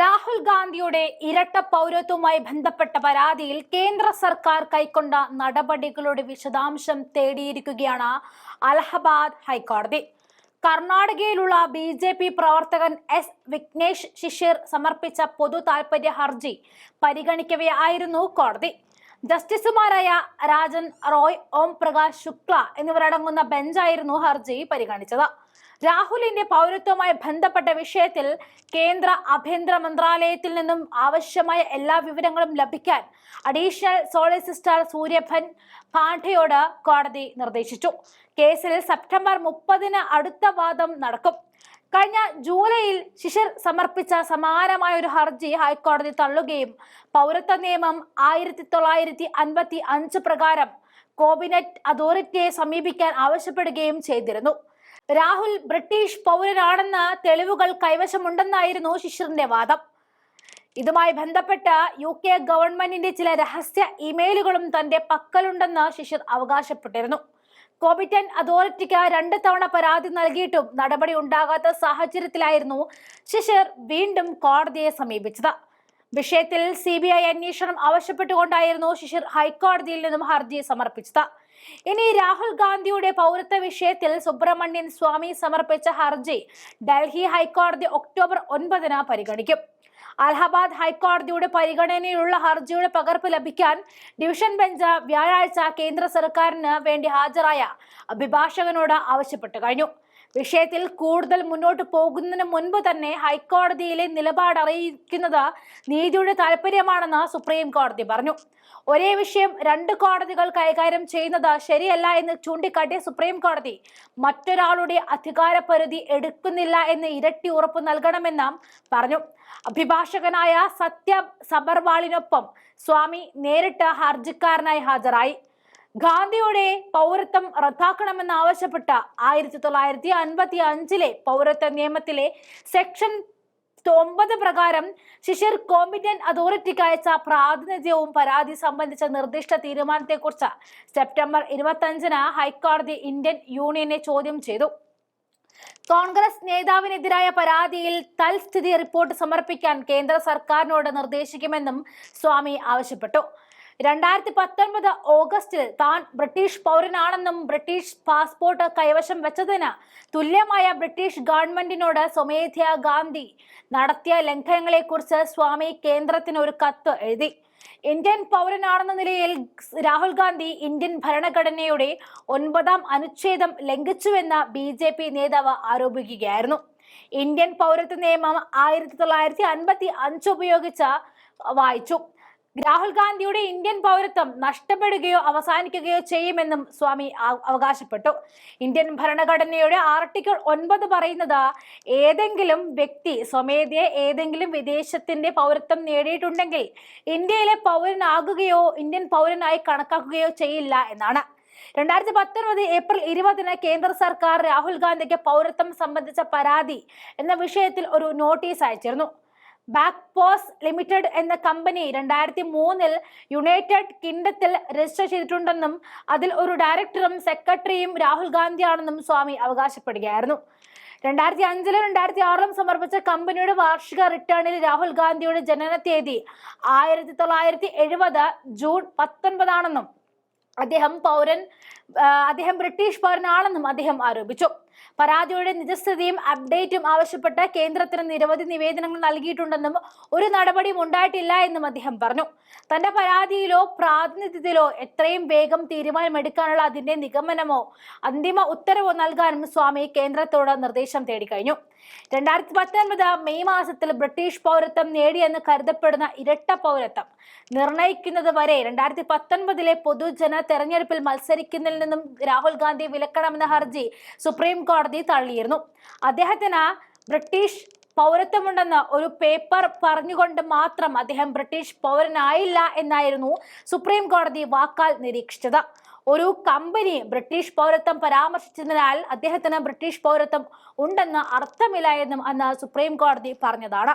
രാഹുൽ ഗാന്ധിയുടെ ഇരട്ട പൗരത്വവുമായി ബന്ധപ്പെട്ട പരാതിയിൽ കേന്ദ്ര സർക്കാർ കൈക്കൊണ്ട നടപടികളുടെ വിശദാംശം തേടിയിരിക്കുകയാണ് അലഹബാദ് ഹൈക്കോടതി. കർണാടകയിലുള്ള ബി ജെ പി പ്രവർത്തകൻ എസ് വിഘ്നേഷ് ശിഷിർ സമർപ്പിച്ച പൊതു താൽപര്യ ഹർജി പരിഗണിക്കവെയായിരുന്നു കോടതി. ജസ്റ്റിസുമാരായ രാജൻ റോയ് ഓം പ്രകാശ് ശുക്ല എന്നിവരടങ്ങുന്ന ബെഞ്ചായിരുന്നു ഹർജി പരിഗണിച്ചത്. രാഹുലിന്റെ പൗരത്വവുമായി ബന്ധപ്പെട്ട വിഷയത്തിൽ കേന്ദ്ര ആഭ്യന്തര മന്ത്രാലയത്തിൽ നിന്നും ആവശ്യമായ എല്ലാ വിവരങ്ങളും ലഭിക്കാൻ അഡീഷണൽ സോളിസിറ്റർ സൂര്യഭൻ പാണ്ഡെയോട് കോടതി നിർദ്ദേശിച്ചു. കേസിൽ സെപ്റ്റംബർ മുപ്പതിന് അടുത്ത വാദം നടക്കും. കഴിഞ്ഞ ജൂലൈയിൽ ശിശിർ സമർപ്പിച്ച സമാനമായ ഒരു ഹർജി ഹൈക്കോടതി തള്ളുകയും പൗരത്വ നിയമം ആയിരത്തി തൊള്ളായിരത്തി അൻപത്തി അഞ്ച് പ്രകാരം കോബിനറ്റ് അതോറിറ്റിയെ സമീപിക്കാൻ ആവശ്യപ്പെടുകയും ചെയ്തിരുന്നു. രാഹുൽ ബ്രിട്ടീഷ് പൗരനാണെന്ന് തെളിവുകൾ കൈവശമുണ്ടെന്നായിരുന്നു ശിശിറിന്റെ വാദം. ഇതുമായി ബന്ധപ്പെട്ട് യു കെ ഗവൺമെന്റിന്റെ ചില രഹസ്യ ഇമെയിലുകളും തന്റെ പക്കലുണ്ടെന്ന് ശിശിർ അവകാശപ്പെട്ടിരുന്നു. കോമ്പിറ്റൻ അതോറിറ്റിക്ക് രണ്ട് തവണ പരാതി നൽകിയിട്ടും നടപടി ഉണ്ടാകാത്ത സാഹചര്യത്തിലായിരുന്നു ശിശിർ വീണ്ടും കോടതിയെ സമീപിച്ചത്. വിഷയത്തിൽ സി ബി ഐ അന്വേഷണം ആവശ്യപ്പെട്ടുകൊണ്ടായിരുന്നു ശിശിർ ഹൈക്കോടതിയിൽ നിന്നും ഹർജി സമർപ്പിച്ചത്. ഇനി രാഹുൽ ഗാന്ധിയുടെ പൗരത്വ വിഷയത്തിൽ സുബ്രഹ്മണ്യൻ സ്വാമി സമർപ്പിച്ച ഹർജി ഡൽഹി ഹൈക്കോടതി ഒക്ടോബർ ഒൻപതിന് പരിഗണിക്കും. അലഹബാദ് ഹൈക്കോടതിയുടെ പരിഗണനയിലുള്ള ഹർജിയുടെ പകർപ്പ് ലഭിക്കാൻ ഡിവിഷൻ ബെഞ്ച് വ്യാഴാഴ്ച കേന്ദ്ര സർക്കാരിന് വേണ്ടി ഹാജരായ അഭിഭാഷകനോട് ആവശ്യപ്പെട്ടു കഴിഞ്ഞു. വിഷയത്തിൽ കൂടുതൽ മുന്നോട്ട് പോകുന്നതിന് മുൻപ് തന്നെ ഹൈക്കോടതിയിലെ നിലപാട് അറിയിക്കുന്നത് നീതിയുടെ താല്പര്യമാണെന്ന് സുപ്രീം കോടതി പറഞ്ഞു. ഒരേ വിഷയം രണ്ട് കോടതികൾ കൈകാര്യം ചെയ്യുന്നത് ശരിയല്ല എന്ന് ചൂണ്ടിക്കാട്ടിയ സുപ്രീം കോടതി മറ്റൊരാളുടെ അധികാര പരിധി എടുക്കുന്നില്ല എന്ന് ഇരട്ടി ഉറപ്പ് നൽകണമെന്നും പറഞ്ഞു. അഭിഭാഷകനായ സത്യ സബർവാളിനൊപ്പം സ്വാമി നേരിട്ട് ഹർജിക്കാരനായി ഹാജരായി. ഗാന്ധിയുടെ പൗരത്വം റദ്ദാക്കണമെന്ന് ആവശ്യപ്പെട്ട ആയിരത്തി തൊള്ളായിരത്തി അൻപത്തി അഞ്ചിലെ പൗരത്വ നിയമത്തിലെ സെക്ഷൻ ഒമ്പത് പ്രകാരം ശിശിർ കോമ്പിറ്റന്റ് അതോറിറ്റിക്ക് അയച്ച പ്രാതിനിധ്യവും പരാതി സംബന്ധിച്ച നിർദ്ദിഷ്ട തീരുമാനത്തെക്കുറിച്ച് സെപ്റ്റംബർ ഇരുപത്തഞ്ചിന് ഹൈക്കോടതി ഇന്ത്യൻ യൂണിയനെ ചോദ്യം ചെയ്തു. കോൺഗ്രസ് നേതാവിനെതിരായ പരാതിയിൽ തൽസ്ഥിതി റിപ്പോർട്ട് സമർപ്പിക്കാൻ കേന്ദ്ര സർക്കാരിനോട് നിർദ്ദേശിക്കുമെന്നും സ്വാമി ആവശ്യപ്പെട്ടു. രണ്ടായിരത്തി പത്തൊൻപത് ഓഗസ്റ്റിൽ താൻ ബ്രിട്ടീഷ് പൗരനാണെന്നും ബ്രിട്ടീഷ് പാസ്പോർട്ട് കൈവശം വെച്ചതിന് തുല്യമായ ബ്രിട്ടീഷ് ഗവൺമെന്റിനോട് സ്വമേധ്യ ഗാന്ധി നടത്തിയ ലംഘനങ്ങളെ കുറിച്ച് സ്വാമി കേന്ദ്രത്തിന് ഒരു കത്ത് എഴുതി. ഇന്ത്യൻ പൗരനാണെന്ന നിലയിൽ രാഹുൽ ഗാന്ധി ഇന്ത്യൻ ഭരണഘടനയുടെ ഒൻപതാം അനുച്ഛേദം ലംഘിച്ചുവെന്ന് ബി ജെ പി നേതാവ് ആരോപിക്കുകയായിരുന്നു. ഇന്ത്യൻ പൗരത്വ നിയമം ആയിരത്തി തൊള്ളായിരത്തി അൻപത്തി അഞ്ച് ഉപയോഗിച്ച് വായിച്ചു. രാഹുൽ ഗാന്ധിയുടെ ഇന്ത്യൻ പൗരത്വം നഷ്ടപ്പെടുകയോ അവസാനിക്കുകയോ ചെയ്യുമെന്നും സ്വാമി അവകാശപ്പെട്ടു. ഇന്ത്യൻ ഭരണഘടനയുടെ ആർട്ടിക്കിൾ ഒൻപത് പറയുന്നത് ഏതെങ്കിലും വ്യക്തി സ്വമേധയെ ഏതെങ്കിലും വിദേശത്തിന്റെ പൗരത്വം നേടിയിട്ടുണ്ടെങ്കിൽ ഇന്ത്യയിലെ പൗരനാകുകയോ ഇന്ത്യൻ പൗരനായി കണക്കാക്കുകയോ ചെയ്യില്ല എന്നാണ്. രണ്ടായിരത്തി പത്തൊൻപത് ഏപ്രിൽ ഇരുപതിന് കേന്ദ്ര സർക്കാർ രാഹുൽ ഗാന്ധിക്ക് പൗരത്വം സംബന്ധിച്ച പരാതി എന്ന വിഷയത്തിൽ ഒരു നോട്ടീസ് അയച്ചിരുന്നു. ബാക്ക് പോസ് ലിമിറ്റഡ് എന്ന കമ്പനി രണ്ടായിരത്തി മൂന്നിൽ യുണൈറ്റഡ് കിങ്ഡത്തിൽ രജിസ്റ്റർ ചെയ്തിട്ടുണ്ടെന്നും അതിൽ ഒരു ഡയറക്ടറും സെക്രട്ടറിയും രാഹുൽ ഗാന്ധിയാണെന്നും സ്വാമി അവകാശപ്പെടുകയായിരുന്നു. രണ്ടായിരത്തി അഞ്ചിലും രണ്ടായിരത്തി ആറിലും സമർപ്പിച്ച കമ്പനിയുടെ വാർഷിക റിട്ടേണിൽ രാഹുൽ ഗാന്ധിയുടെ ജനന തീയതി ആയിരത്തി തൊള്ളായിരത്തി എഴുപത് ജൂൺ പത്തൊൻപതാണെന്നും അദ്ദേഹം പൗരൻ അദ്ദേഹം ബ്രിട്ടീഷ് പൗരനാണെന്നും അദ്ദേഹം ആരോപിച്ചു. പരാതിയുടെ നിജസ്ഥിതിയും അപ്ഡേറ്റും ആവശ്യപ്പെട്ട് കേന്ദ്രത്തിന് നിരവധി നിവേദനങ്ങൾ നൽകിയിട്ടുണ്ടെന്നും ഒരു നടപടിയും ഉണ്ടായിട്ടില്ല എന്നും അദ്ദേഹം പറഞ്ഞു. തന്റെ പരാതിയിലോ പ്രാതിനിധ്യത്തിലോ എത്രയും വേഗം തീരുമാനമെടുക്കാനുള്ള അതിന്റെ നിഗമനമോ അന്തിമ ഉത്തരവോ നൽകാനും സ്വാമി കേന്ദ്രത്തോട് നിർദ്ദേശം തേടിക്കഴിഞ്ഞു. രണ്ടായിരത്തി പത്തൊൻപത് മെയ് മാസത്തിൽ ബ്രിട്ടീഷ് പൗരത്വം നേടിയെന്ന് കരുതപ്പെടുന്ന ഇരട്ട പൗരത്വം നിർണയിക്കുന്നത് വരെ രണ്ടായിരത്തി പത്തൊൻപതിലെ പൊതുജന തെരഞ്ഞെടുപ്പിൽ മത്സരിക്കുന്നതിൽ നിന്നും രാഹുൽ ഗാന്ധി വിലക്കണമെന്ന ഹർജി സുപ്രീം കോടതി തള്ളിയിരുന്നു. അദ്ദേഹത്തിന് ബ്രിട്ടീഷ് പൗരത്വമുണ്ടെന്ന് ഒരു പേപ്പർ പറഞ്ഞുകൊണ്ട് മാത്രം അദ്ദേഹം ബ്രിട്ടീഷ് പൗരനായില്ല എന്നായിരുന്നു സുപ്രീം കോടതി വാക്കാൽ നിരീക്ഷിച്ചത്. ഒരു കമ്പനി ബ്രിട്ടീഷ് പൗരത്വം പരാമർശിച്ചതിനാൽ അദ്ദേഹത്തിന് ബ്രിട്ടീഷ് പൗരത്വം ഉണ്ടെന്ന് അർത്ഥമില്ല എന്നും അന്ന് സുപ്രീം കോടതി പറഞ്ഞതാണ്.